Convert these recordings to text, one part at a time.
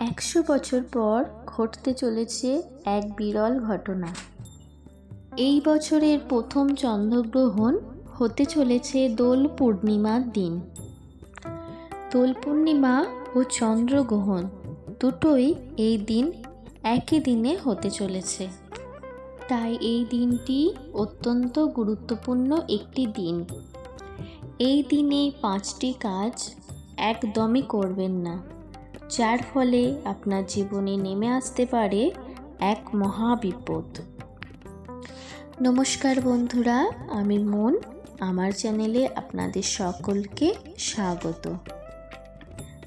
একশো বছর পর ঘটতে চলেছে এক বিরল ঘটনা। এই বছরের প্রথম চন্দ্রগ্রহণ হতে চলেছে দোল পূর্ণিমার দিন। দোল পূর্ণিমা ও চন্দ্রগ্রহণ দুটোই এই দিন একই দিনে হতে চলেছে। তাই এই দিনটি অত্যন্ত গুরুত্বপূর্ণ একটি দিন। এই দিনে পাঁচটি কাজ একদমই করবেন না। যার ফলে আপনার জীবনে নেমে আসতে পারে এক মহা বিপদ নমস্কার বন্ধুরা, আমি মন। আমার চ্যানেলে আপনাদের সকলকে স্বাগত।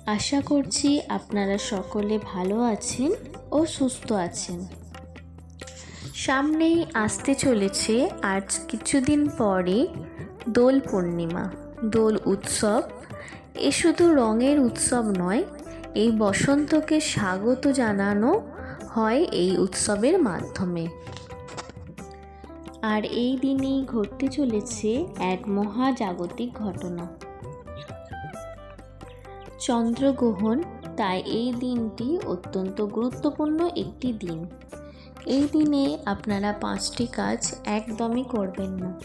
আশা করছি আপনারা সকলে ভালো আছেন ও সুস্থ আছেন। সামনেই আসতে চলেছে আজ কিছুদিন পরে দোল পূর্ণিমা, দোল উৎসব। এ শুধু রঙের উৎসব নয় এই বসন্তকে স্বাগত জানানো হয় এই উৎসবের মাধ্যমে। আর এই দিনেই ঘটতে চলেছে এক মহাজাগতিক ঘটনা। চন্দ্রগ্রহণ, তাই এই দিনটি অত্যন্ত গুরুত্বপূর্ণ একটি দিন। এই দিনে আপনারা পাঁচটি কাজ একদমই করবেন না।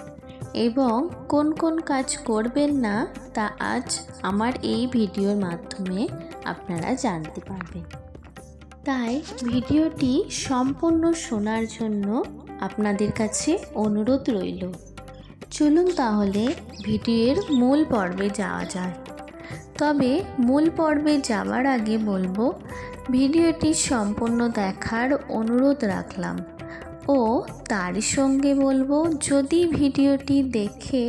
এবং কোন কোন কাজ করবেন না তা আজ আমার এই ভিডিওর মাধ্যমে আপনারা জানতে পারবেন। তাই ভিডিওটি সম্পূর্ণ শোনার জন্য আপনাদের কাছে অনুরোধ রইল। চলুন তাহলে ভিডিওর মূল পর্বে যাওয়া যায় তবে মূল পর্বে যাওয়ার আগে বলব, ভিডিওটি সম্পূর্ণ দেখার অনুরোধ রাখলাম। ও তার সঙ্গে বলব, যদি ভিডিওটি দেখে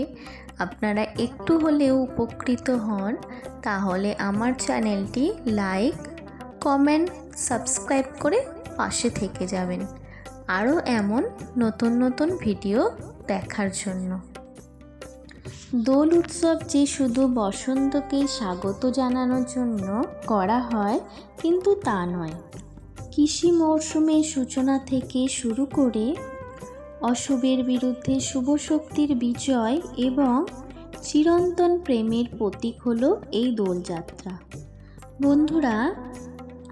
আপনারা একটু হলেও উপকৃত হন, তাহলে আমার চ্যানেলটি লাইক, কমেন্ট, সাবস্ক্রাইব করে পাশে থেকে যাবেন। আরও এমন নতুন নতুন ভিডিও দেখার জন্য। দোল উৎসব যে শুধু বসন্তকে স্বাগত জানানোর জন্য করা হয়, কিন্তু তা নয়। কৃষি মরশুমের সূচনা থেকে শুরু করে অশুভের বিরুদ্ধে শুভ শক্তির বিজয় এবং চিরন্তন প্রেমের প্রতীক হলো এই দোলযাত্রা। বন্ধুরা,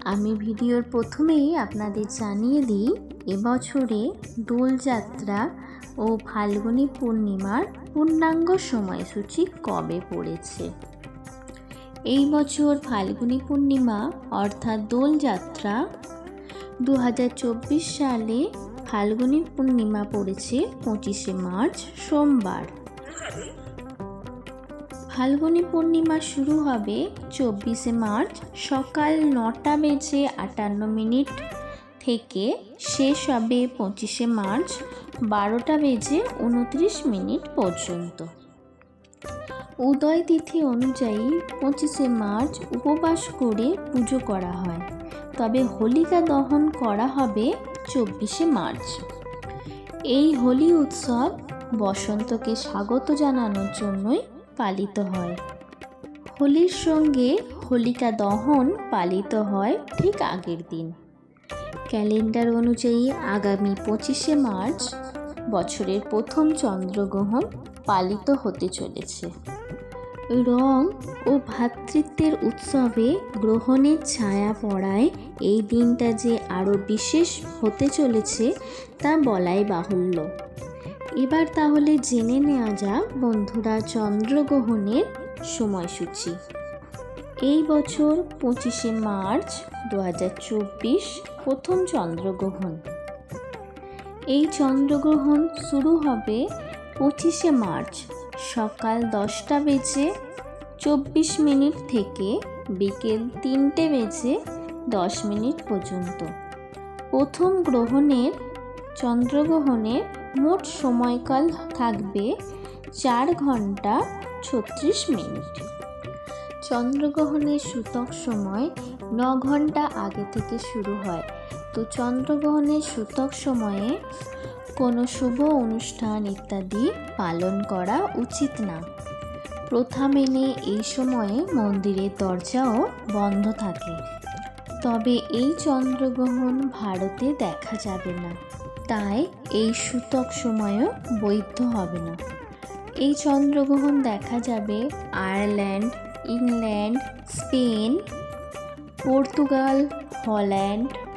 আমি ভিডিওর প্রথমেই আপনাদের জানিয়ে দিই, এবছরে দোলযাত্রা ও ফাল্গুনী পূর্ণিমার পূর্ণাঙ্গ সময়সূচি কবে পড়েছে? এই বছর ফাল্গুনী পূর্ণিমা অর্থাৎ দোলযাত্রা দু হাজার চব্বিশ সালে ফাল্গুনী পূর্ণিমা পড়েছে পঁচিশে মার্চ, সোমবার। ফাল্গুনী পূর্ণিমা শুরু হবে চব্বিশে মার্চ সকাল নটা বেজে আটান্ন মিনিট থেকে। শেষ হবে পঁচিশে মার্চ বারোটা বেজে উনত্রিশ মিনিট পর্যন্ত। উদয় তিথি অনুযায়ী পঁচিশে মার্চ উপবাস করে পুজো করা হয়। তবে হোলিকা দহন করা হবে চব্বিশে মার্চ। এই হোলি উৎসব বসন্তকে স্বাগত জানানোর জন্যই পালিত হয়। হোলির সঙ্গে হোলিকা দহন পালিত হয় ঠিক আগের দিন। ক্যালেন্ডার অনুযায়ী আগামী পঁচিশে মার্চ বছরের প্রথম চন্দ্রগ্রহণ পালিত হতে চলেছে। রং ও ভ্রাতৃত্বের উৎসবে গ্রহণের ছায়া পড়ায় এই দিনটা যে আরও বিশেষ হতে চলেছে তা বলাই বাহুল্য। এবার তাহলে জেনে নেওয়া যাক বন্ধুরা চন্দ্রগ্রহণের সময়সূচি। এই বছর পঁচিশে মার্চ দু হাজার চব্বিশ প্রথম চন্দ্রগ্রহণ। এই চন্দ্রগ্রহণ শুরু হবে পঁচিশে মার্চ সকাল দশটা বেজে চব্বিশ মিনিট থেকে বিকেল তিনটে বেজে দশ মিনিট পর্যন্ত। প্রথম গ্রহণের, চন্দ্রগ্রহণের মোট সময়কাল থাকবে চার ঘণ্টা ছত্রিশ মিনিট। চন্দ্রগ্রহণের সূতক সময় ন ঘণ্টা আগে থেকে শুরু হয়। তো চন্দ্রগ্রহণের সূতক সময়ে কোনো শুভ অনুষ্ঠান ইত্যাদি পালন করা উচিত না। প্রথা মেনে এই সময়ে মন্দিরের দরজাও বন্ধ থাকে। তবে এই চন্দ্রগ্রহণ ভারতে দেখা যাবে না। তাই এই সূতক সময়ও বৈধ হবে না। এই চন্দ্রগ্রহণ দেখা যাবে Ireland, England, Spain, Portugal, Holland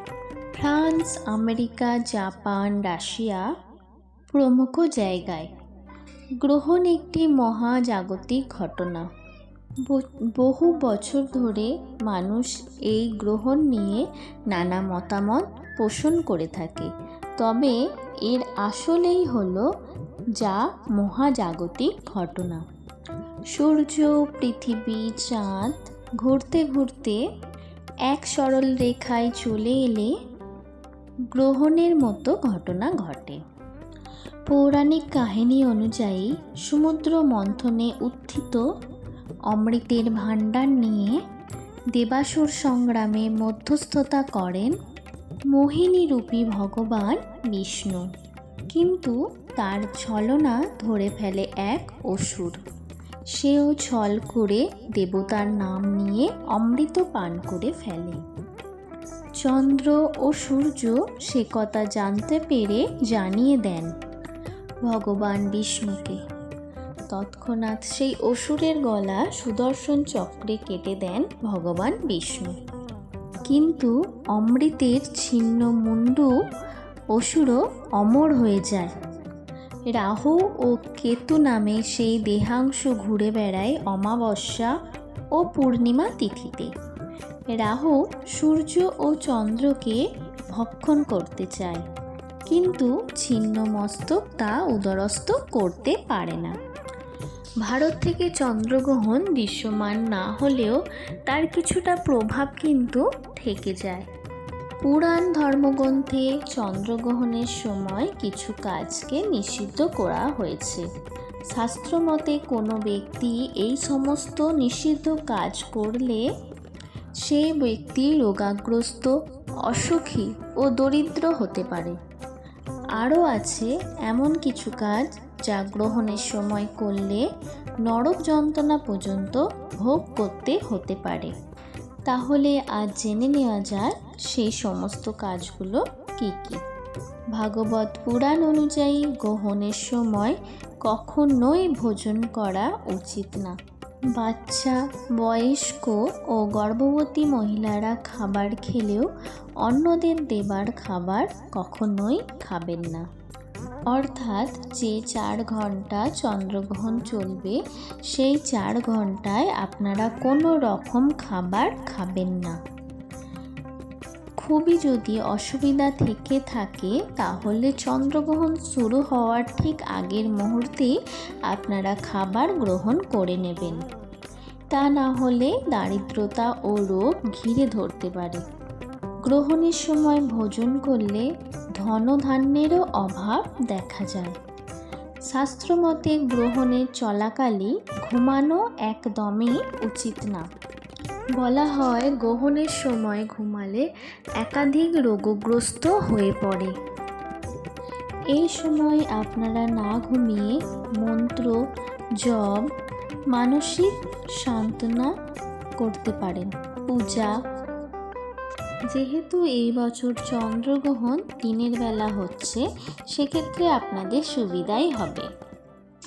France, America, Japan, Russia প্রমুখ জায়গায় গ্রহণ একটি মহাজাগতিক ঘটনা। বহু বছর ধরে মানুষ এই গ্রহণ নিয়ে নানা মতামত পোষণ করে থাকে। তবে এর আসলেই হলো যা মহাজাগতিক ঘটনা। সূর্য, পৃথিবী, চাঁদ ঘুরতে ঘুরতে এক সরল রেখায় চলে এলে গ্রহণের মতো ঘটনা ঘটে। পৌরাণিক কাহিনী অনুযায়ী সমুদ্র মন্থনে উত্থিত অমৃতের ভাণ্ডার নিয়ে দেবাসুর সংগ্রামে মধ্যস্থতা করেন মোহিনী রূপী ভগবান বিষ্ণু। কিন্তু তার ছলনা ধরে ফেলে এক অসুর। সেও ছল করে দেবতার নাম নিয়ে অমৃত পান করে ফেলে। চন্দ্র ও সূর্য সে কথা জানতে পেরে জানিয়ে দেন, ভগবান বিষ্ণুকে। তৎক্ষণাৎ সেই অসুরের গলা সুদর্শন চক্রে কেটে দেন ভগবান বিষ্ণু। কিন্তু অমৃতের ছিন্ন মুন্ডু অসুরও অমর হয়ে যায়। রাহু ও কেতু নামে সেই দেহাংশ ঘুরে বেড়ায় অমাবস্যা ও পূর্ণিমা তিথিতে। রাহু সূর্য ও চন্দ্রকে ভক্ষণ করতে চায়। কিন্তু ছিন্ন মস্তক তা উদরস্থ করতে পারে না। ভারত থেকে চন্দ্রগ্রহণ দৃশ্যমান না হলেও তার কিছুটা প্রভাব কিন্তু থেকে যায়। পুরাণ ধর্মগ্রন্থে চন্দ্রগ্রহণের সময় কিছু কাজকে নিষিদ্ধ করা হয়েছে। শাস্ত্রমতে কোনো ব্যক্তি এই সমস্ত নিষিদ্ধ কাজ করলে সে ব্যক্তি রোগাগ্রস্ত, অসুখী ও দরিদ্র হতে পারে। আরও আছে এমন কিছু কাজ যা গ্রহণের সময় করলে নরক যন্ত্রণা পর্যন্ত ভোগ করতে হতে পারে। তাহলে আজ জেনে নেওয়া যায় সেই সমস্ত কাজগুলো কি কি। ভাগবত পুরাণ অনুযায়ী গ্রহণের সময় কখনোই ভোজন করা উচিত না। বাচ্চা, বয়স্ক ও গর্ভবতী মহিলারা খাবার খেলেও অন্যদের দেবার খাবার কখনোই খাবেন না। অর্থাৎ যে চার ঘণ্টা চন্দ্রগ্রহণ চলবে, সেই চার ঘন্টায় আপনারা কোনো রকম খাবার খাবেন না। খুবই যদি অসুবিধা থেকে থাকে, তাহলে চন্দ্রগ্রহণ শুরু হওয়ার ঠিক আগের মুহূর্তেই আপনারা খাবার গ্রহণ করে নেবেন। তা না হলে দারিদ্রতা ও রোগ ঘিরে ধরতে পারে। গ্রহণের সময় ভোজন করলে ধনধান্যেরও অভাব দেখা যায়। শাস্ত্রমতে গ্রহণের চলাকালে ঘুমানো একদমই উচিত না। বলা হয় গ্রহণের সময় ঘুমালে একাধিক রোগগ্রস্ত হয়ে পড়ে। এই সময় আপনারা না ঘুমিয়ে মন্ত্র, জপ, মানসিক সান্ত্বনা করতে পারেন। পূজা। যেহেতু এই বছর চন্দ্রগ্রহণ দিনের বেলা হচ্ছে, সেক্ষেত্রে আপনাদের সুবিধাই হবে।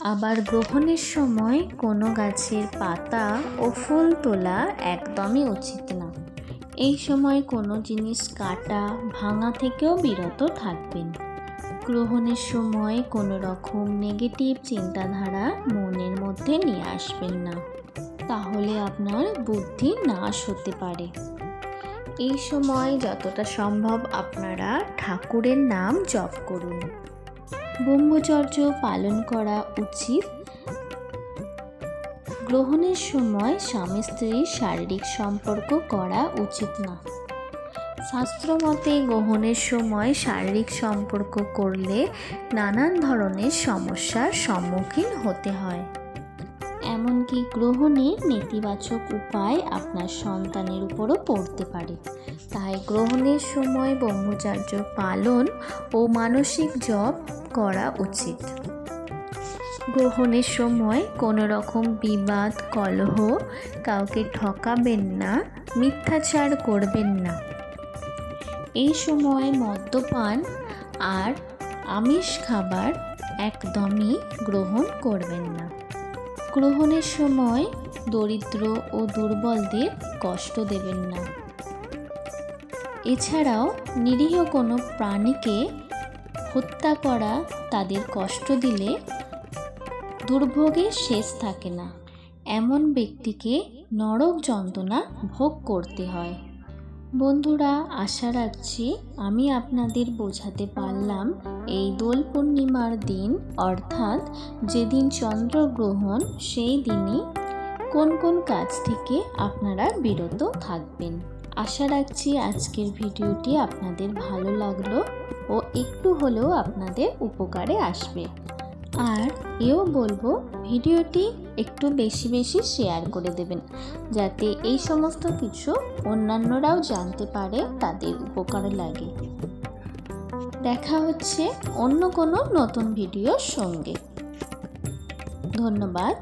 আবার গ্রহণের সময় কোনো গাছের পাতা ও ফুল তোলা একদমই উচিত না। এই সময় কোনো জিনিস কাটা, ভাঙা থেকেও বিরত থাকবেন। গ্রহণের সময় কোনো রকম নেগেটিভ চিন্তাধারা মনের মধ্যে নিয়ে আসবেন না। তাহলে আপনার বুদ্ধি নাশ হতে পারে। এই সময় যতটা সম্ভব আপনারা ঠাকুরের নাম জপ করুন। ব্রহ্মচর্য পালন করা উচিত। গ্রহণের সময় স্বামী স্ত্রীর শারীরিক সম্পর্ক করা উচিত না। শাস্ত্রমতে গ্রহণের সময় শারীরিক সম্পর্ক করলে নানান ধরনের সমস্যার সম্মুখীন হতে হয়। এমনকি গ্রহণের নেতিবাচক উপায় আপনার সন্তানের উপরও পড়তে পারে। তাই গ্রহণের সময় ব্রহ্মচার্য পালন ও মানসিক জপ করা উচিত। গ্রহণের সময় কোনো রকম বিবাদ, কলহ কাউকে ঠকাবেন না, মিথ্যাচার করবেন না। এই সময় মদ্যপান আর আমিষ খাবার একদমই গ্রহণ করবেন না। গ্রহণের সময় দরিদ্র ও দুর্বলদের কষ্ট দেবেন না। এছাড়াও নিরীহ কোনো প্রাণীকে হত্যা করা, তাদের কষ্ট দিলে দুর্ভোগের শেষ থাকে না। এমন ব্যক্তিকে নরক যন্ত্রণা ভোগ করতে হয়। বন্ধুরা, আশা রাখছি আমি আপনাদের বোঝাতে পারলাম এই দোল পূর্ণিমার দিন, অর্থাৎ যেদিন চন্দ্রগ্রহণ সেই দিনই কোন কোন কাজ থেকে আপনারা বিরত থাকবেন। আশা রাখছি আজকের ভিডিওটি আপনাদের ভালো লাগল ও একটু হলেও আপনাদের উপকারে আসবে। আর এও বলব ভিডিওটি একটু বেশি বেশি শেয়ার করে দেবেন, যাতে এই সমস্ত কিছু অন্যান্যরাও জানতে পারে, তাদের উপকার লাগে। দেখা হচ্ছে অন্য কোনো নতুন ভিডিওর সঙ্গে। ধন্যবাদ।